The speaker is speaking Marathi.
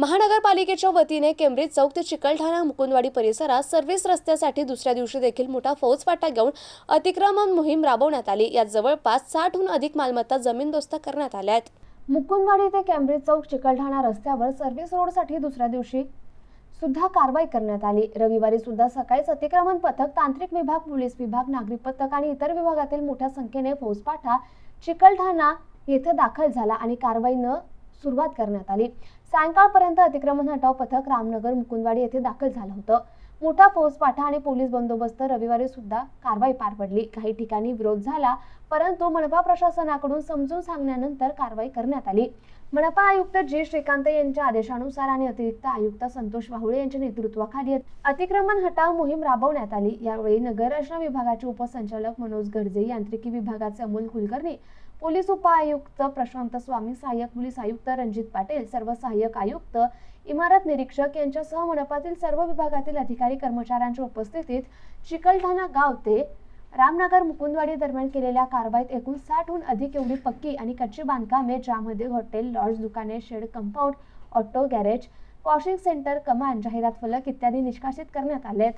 महानगरपालिकेच्या वतीने केम्ब्रिज चौक ते चिकलठाणा मुकुंदवाडी परिसरात सर्व्हिस रस्त्यासाठी दुसऱ्या दिवशी देखील मोठा फौजफाटा घेऊन अतिक्रमण मोहीम राबवण्यात आली. यात जवळपास साठहून अधिक मालमत्ता जमीनदोस्त करण्यात आल्या आहेत. मुकुंदवाडी ते केम्ब्रिज चौक चिकलठाणा रस्त्यावर सर्व्हिस रोडसाठी दुसऱ्या दिवशी सुद्धा कारवाई करण्यात आली. रविवारी सुद्धा सकाळीच अतिक्रमण पथक तांत्रिक विभाग पोलीस विभाग नागरी पथक आणि इतर विभागातील मोठ्या संख्येने फौजपाठा चिकलठाणा येथे दाखल झाला आणि कारवाई न सुरुवात करण्यात आली. सायंकाळपर्यंत अतिक्रमण हटाव पथक रामनगर मुकुंदवाडी येथे दाखल झालं होतं. मोठा फौजपाठा आणि पोलीस बंदोबस्त रविवारी सुद्धा कारवाई पार पडली. काही ठिकाणी विरोध झाला परंतु मनपा प्रशासनाकडून समजून सांगण्यानंतर कारवाई करण्यात आली. मनपा आयुक्त जी. श्रीकांत यांच्या आदेशानुसार आणि अतिरिक्त आयुक्त संतोष वाहुळे यांच्या नेतृत्वाखाली अतिक्रमण हटाव मोहीम राबवण्यात आली. यावेळी नगर रचना विभागाचे उपसंचालक मनोज गर्जे यांत्रिकी विभागाचे अमोल कुलकर्णी पोलीस उपआयुक्त प्रशांत स्वामी सहाय्यक पोलीस आयुक्त रणजित पाटील सर्व सहाय्यक आयुक्त इमारत निरीक्षक यांच्यासह मनपातील सर्व विभागातील अधिकारी कर्मचाऱ्यांच्या उपस्थितीत चिकलठाणा गाव ते रामनगर मुकुंदवाडी दरम्यान केलेल्या कारवाईत एकूण साठहून अधिक एवढी पक्की आणि कच्ची बांधकामे ज्यामध्ये हॉटेल लॉज दुकाने shed compound auto garage washing centre कमान जाहिरात फलक इत्यादी निष्कासित करण्यात आलेत.